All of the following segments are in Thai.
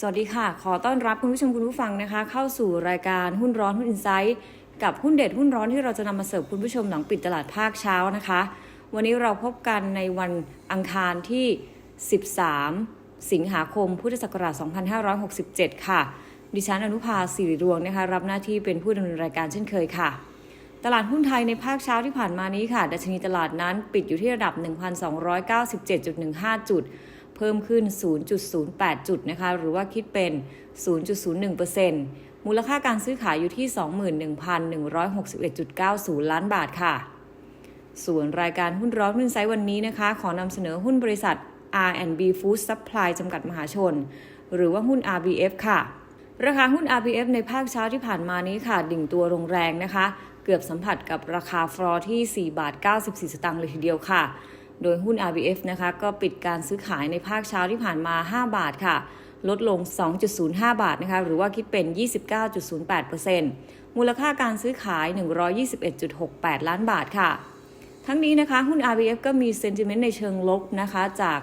สวัสดีค่ะ ขอต้อนรับคุณผู้ชมคุณผู้ฟังนะคะ เข้าสู่รายการหุ้นร้อนหุ้นอินไซต์กับหุ้นเด็ดหุ้นร้อนที่เราจะนำมาเสิร์ฟคุณผู้ชมหลังปิดตลาดภาคเช้านะคะ วันนี้เราพบกันในวันอังคารที่ 13 สิงหาคม พุทธศักราช 2567 ค่ะ ดิฉันอนุภาสิริรวงนะคะ รับหน้าที่เป็นผู้ดำเนินรายการเช่นเคยค่ะ ตลาดหุ้นไทยในภาคเช้าที่ผ่านมานี้ค่ะ ดัชนีตลาดนั้นปิดอยู่ที่ระดับ 1,297.15 จุด เพิ่มขึ้น 0.08 จุดนะคะ หรือว่าคิดเป็น 0.01%มูลค่าการซื้อขายอยู่ที่ 21,161.90 ล้านบาทค่ะ ส่วนรายการหุ้นร้อนหุ้นไซต์วันนี้นะคะ ขอนำเสนอหุ้นบริษัท R&B Food Supply จำกัดมหาชน หรือว่าหุ้น RBF ค่ะ ราคาหุ้น RBF ในภาคเช้าที่ผ่านมานี้ค่ะ ดิ่งตัวลงแรงนะคะ เกือบสัมผัสกับราคาฟลอที่ 4 บาท 94 สตางค์เลยทีเดียวค่ะ โดยหุ้น RBF นะคะก็ปิดการซื้อขายในภาคเช้าที่ผ่านมา 5 บาทค่ะ ลดลง 2.05 บาทนะคะหรือว่าคิดเป็น 29.08%มูลค่าการซื้อขาย 121.68 ล้านบาทค่ะ ทั้งนี้นะคะหุ้น RBF ก็มีเซนติเมนต์ในเชิงลบนะคะจาก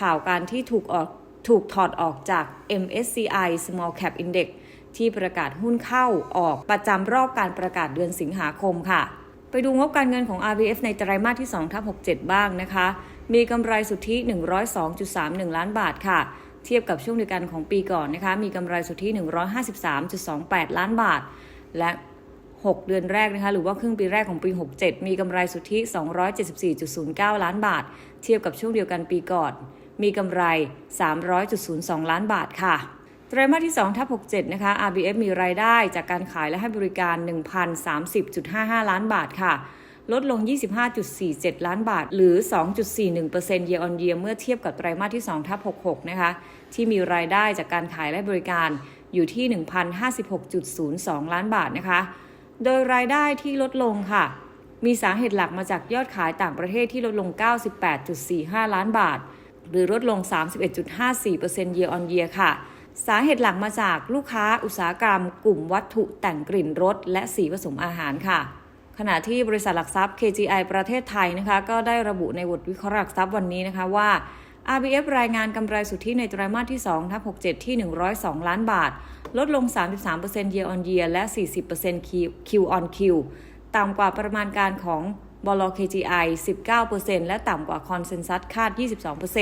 ข่าวการที่ถูกออกถูกถอดออกจาก MSCI Small Cap Index ที่ประกาศหุ้นเข้าออกประจำรอบการประกาศเดือนสิงหาคมค่ะ ไปดูงบการเงินของ RBF ในไตรมาสที่2ทับ67 บ้างนะคะ มีกำไรสุทธิ 102.31 ล้านบาทค่ะ เทียบกับช่วงเดียวกันของปีก่อนนะคะ มีกำไรสุทธิ 153.28 ล้านบาท และ 6 เดือนแรกนะคะ หรือว่าครึ่งปีแรกของปี 67 มีกำไรสุทธิ 274.09 ล้านบาท เทียบกับช่วงเดียวกันปีก่อน มีกำไร 300.02 ล้านบาทค่ะ ไตรมาสที่2ทับ67 นะคะ RBF มีรายได้จากการขายและให้บริการ 1,030.55 ล้านบาทค่ะ ลดลง 25.47 ล้านบาท หรือ 2.41% year on year เมื่อเทียบกับไตรมาสที่2ทับ66 นะคะ ที่มีรายได้จากการขายและบริการอยู่ที่ 1,056.02 ล้านบาทนะคะ โดยรายได้ที่ลดลงค่ะ มีสาเหตุหลักมาจากยอดขายต่างประเทศที่ลดลง 98.45 ล้านบาท หรือลดลง 31.54% year on year ค่ะ สาเหตุหลักมาจากลูกค้าอุตสาหกรรม กลุ่มวัตถุแต่งกลิ่นรสและสีผสมอาหารค่ะ ขณะที่บริษัทหลักทรัพย์ KGI ประเทศไทยนะคะก็ได้ระบุในบทวิเคราะห์หลักทรัพย์วันนี้นะคะว่า RBF รายงานกำไรสุทธิในไตรมาสที่2ทับ67 ที่ 102 ล้านบาท ลดลง 33% year on year และ 40% Q on Q ต่ำกว่าประมาณการของบล KGI 19%และต่ำกว่าคอนเซนแซสคาด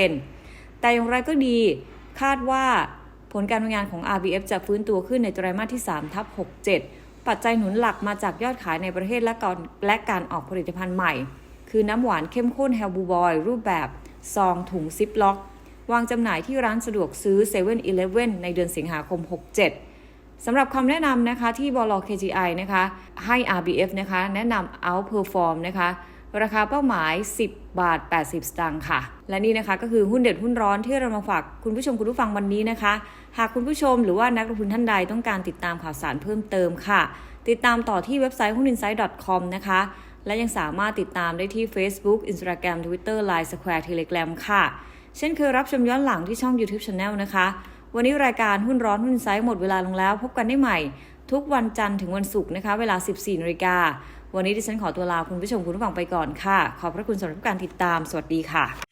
22%แต่อย่างไรก็ดี คาดว่า ผลการทำงานของ RBF จะฟื้นตัวขึ้นในไตรมาสที่3ทับ67 ปัจจัยหนุนหลักมาจากยอดขายในประเทศและการและการออกผลิตภัณฑ์ใหม่ คือน้ำหวานเข้มข้น h e l b u b o y รูปแบบ ซองถุงซิปล็อก วางจำหน่ายที่ร้านสะดวกซื้อ7 e เ e ่ e อในเดือนสิงหาคม 67สำหรับคำแนะนำนะคะที่บล KGI นะคะให้ RBF นะคะแนะนำ outperform นะคะ ราคาเป้าหมาย 10 บาท 80 สตางค์ค่ะ และนี่นะคะก็คือหุ้นเด็ดหุ้นร้อนที่เรามาฝากคุณผู้ชมคุณผู้ฟังวันนี้นะคะ หากคุณผู้ชมหรือว่านักลงทุนท่านใดต้องการติดตามข่าวสารเพิ่มเติมค่ะ ติดตามต่อที่เว็บไซต์หุ้น insight com นะคะ และยังสามารถติดตามได้ที่ Facebook Instagram Twitter Line Square Telegram ค่ะ เช่นเคยรับชมย้อนหลังที่ช่อง YouTube Channel นะคะ วันนี้รายการหุ้นร้อนหุ้นไซต์หมดเวลาลงแล้ว พบกันได้ใหม่ ทุกวันจันทร์ถึงวันศุกร์นะคะ เวลา 14นาฬิกา วันนี้ดิฉันขอตัวลาคุณผู้ชมคุณผู้ฟังไปก่อนค่ะ ขอบพระคุณสำหรับการติดตาม สวัสดีค่ะ